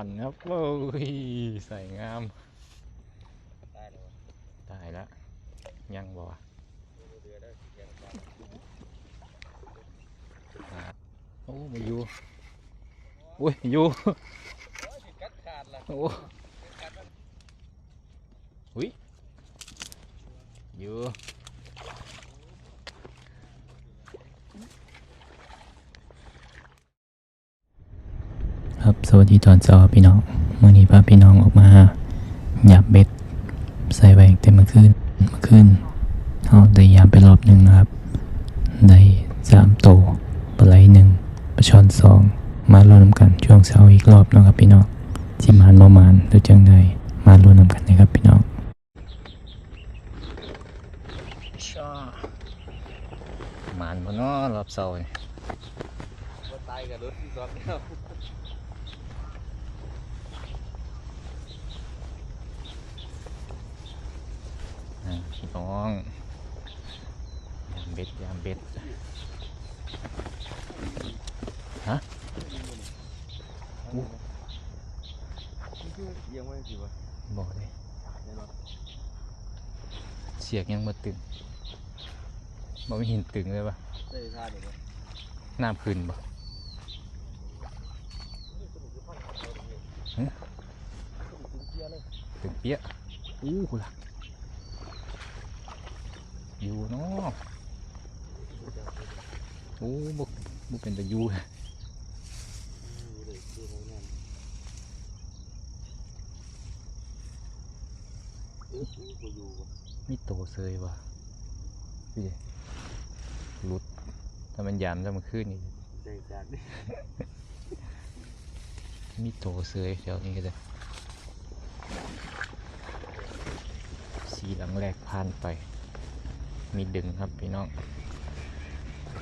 อนครับโอ้ยใส่งามตายแล้วตายแล้วยังบ่โอ้มาอยู่อุ้ยอยู่โอ้ยสิกัดขาดละโอ้กัดมันอยู่ ครับ สวัสดีตอนเช้าพี่น้องเมื่อนี้พาพี่น้องออกมาหยาบเบ็ดใส่ไว้เต็มเมื่อคืนเมื่อคืนเอาได้ยามไปรอบหนึ่งนะครับ ได้สามโตวปลาไหลหนึ่งปลาช่อนสองมารวมกันช่วงเช้าอีกรอบเนาะครับพี่น้องสิมานบ่มานหรือจังใดมารวมกันนะครับพี่น้องชาหมานบ่เนาะรอบเสาร์นี่ว่าตายกับรถที่ซ้อนแล้ว อ่า พี่น้องยามเบ็ดยามเบ็ดยังไม่สิวะบอกเลยแน่นอนเสียกยังมาตึงบ่มีหินตึงเลยปะได้ท่าเดี๋ยวนี้น้ำขึ้นบ่เสียเลยตึงเปี้ยอู้หูล่ะ อยู่เนาะโอ้บ่บ่เป็นตะยูเลยดูเลยดูของงานเออกูอยู่วะมีโตเซยว่ะพี่หลุดถ้ามันยามจะมันขึ้นนี่ารนี่มีโตเซยแถวนี้ก็ได้สีหลังแรกผ่านไป มีดึงครับพี่น้อง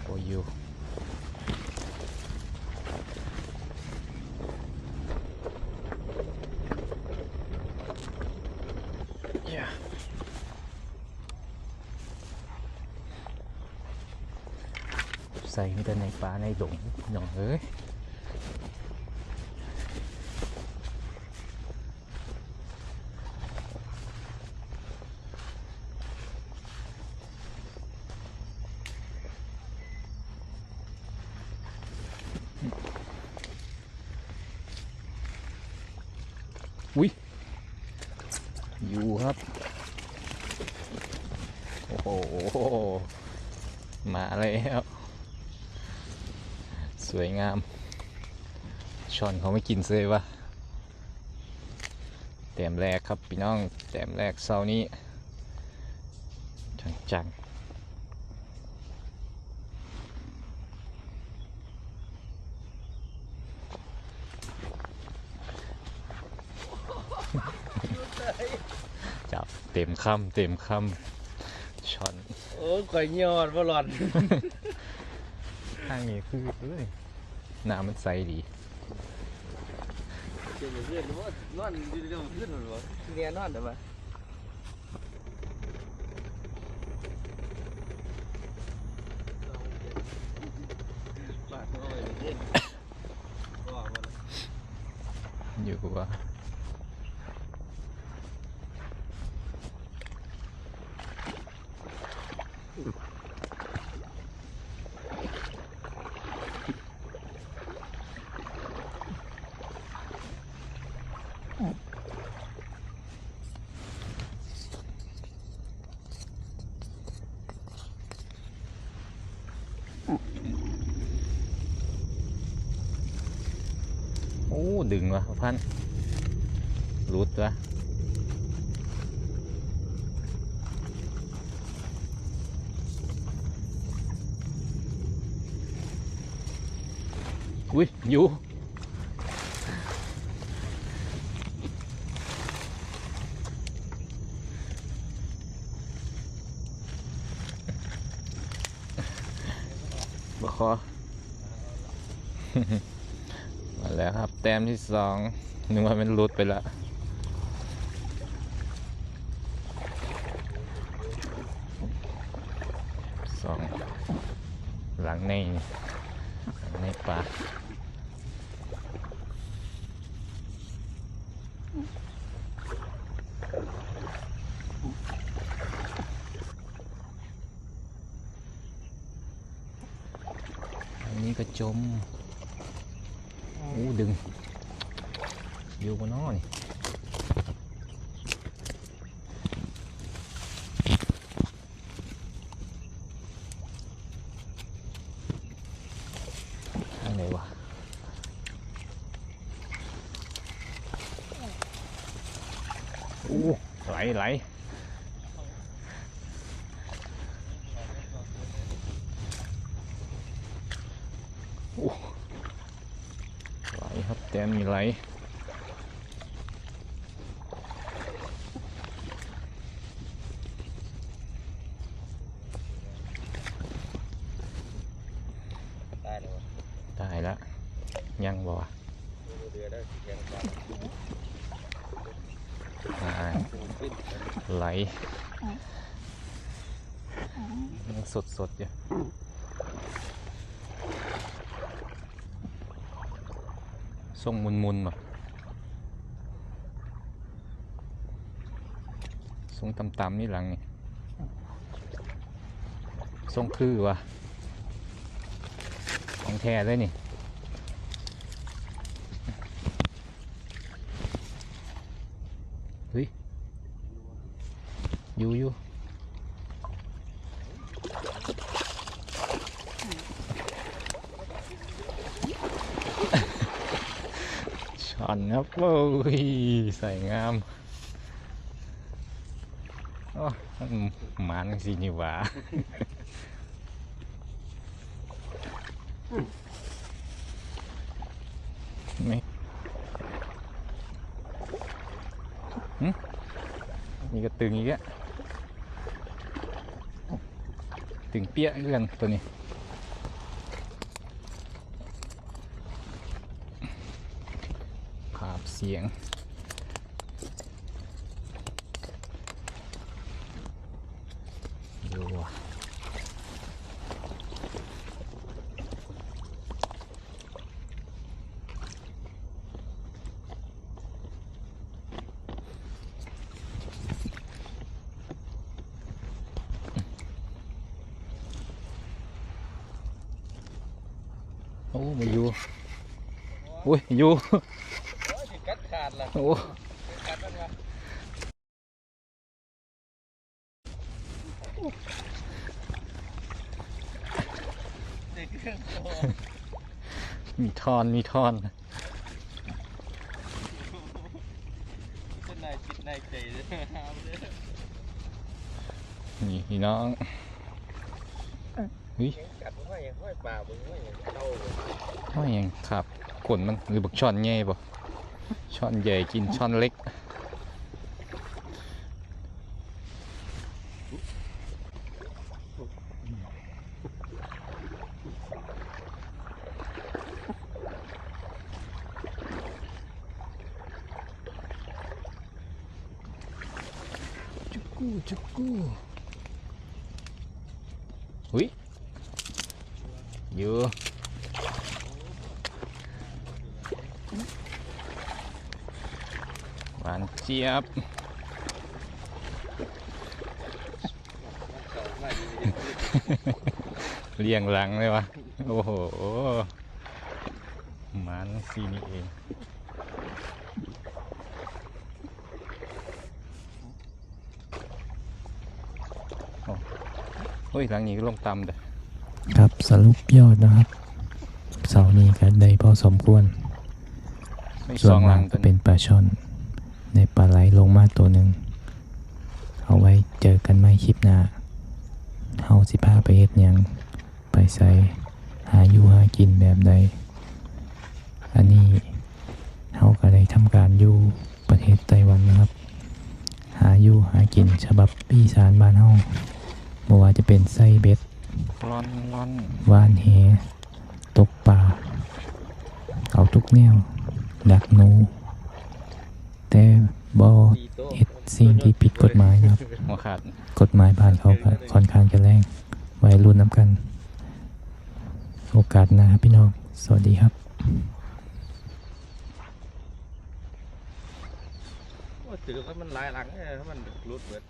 โอยูย่าใส่มีแต่ในป่าในดงน้องเอ้ย อยู่ครับ โอ้โห มาแล้ว สวยงามช้อนเขาไม่กินเลยวะแต้มแรกครับพี่น้องแต้มแรกเสานี้ จังๆ ต็มคำเต็มคำช้อนโอ้ข่อยยอดว่าหลอนข้างนี้คือเอ้ยน้ำมันใสดีเจอเพื่อนหรือว่านอนอยู่เดียวเพื่อนหรือวะเนี่ยนอนแต่ว่าปากเขาไปเล่นก็ว่า โอ้ดึงวะพันรุดวะอุ้ยอยู่บ่คอ แล้วครับ แต้มที่สองนึกว่ามันรุดไปละสองหลังในหลังในปลาอันนี้ก็จมางไหนวะอู้ไหลไหลอู้ไหลครับ แต่มีไหลตายเลยวะตายละยังบ่วไหลสดสดๆอยู่ ทรงมุนมุนๆแบบทรงต่ำๆนี่หลังนี่ทรงคือวะของแท้เลยนี่เฮ้ยอยู่อยู่ช่ อนครับโอ้ยใส่งามโอ้มันหมันสินี่หว่าไม่นี่ก็ตึงอีกแล้วตึงเปี้ยเรื่องตัวนี้ ภาพเสียง ดูว่ะโอ้มาอยู่อุ้ยอยู่ โอ้มีทอนมีทอนนายคิดนายใจเลยนี่พี่น้องเฮ้ยกัดมันว่าอย่างห้อยปลาบึงว่าอย่างเข้าเลยว่ายังครับขนมันหรือบักช่อนใหญ่บ่ ช่อนใหญ่กินช่อนเล็ก จุกกูจุกกูหุยอยู่หวานเจี๊ยบเขามาดีเรียงหลังเลยวะโอ้โหมันสีนี่เองโอ้เฮ้ยหลังนี้ก็ลงต่ำเด้อครับสรุปยอดนะครับ เสาร์นี้ก็ได้พอสมควรไม่ส่สวอนงหมาลักงก็ตัวเป็นี้นปลาช่อน ในปลาไหลลงมาตัวหนึ่งเอาไว้เจอกันไม่คลิปหน้าเฮาสิพาไปเฮ็ดหยังไปใส่หาอยู่หากินแบบใด อันนี้เฮาก็ได้ทำการอยู่ประเทศไต้หวันนะครับ หาอยู่หากินฉบับอีสานบ้านเฮาบ่ว่าจะเป็นไส้เบ็ดร้อนร้อนว่านแหตกปลาเอาทุกแนวดักหนูแต่ บอลเฮ็ดสิ่งที่ผิดกฎหมายนะครับ หัวขาดกฎหมายบ้านเขาก็ค่อนข้างจะแรงไว้รุ่นน้ำกัน โอกาสหน้าครับพี่น้อง สวัสดีครับโอ้ยถือว่ามันลายหลังเนี่ยมันรุดเบิด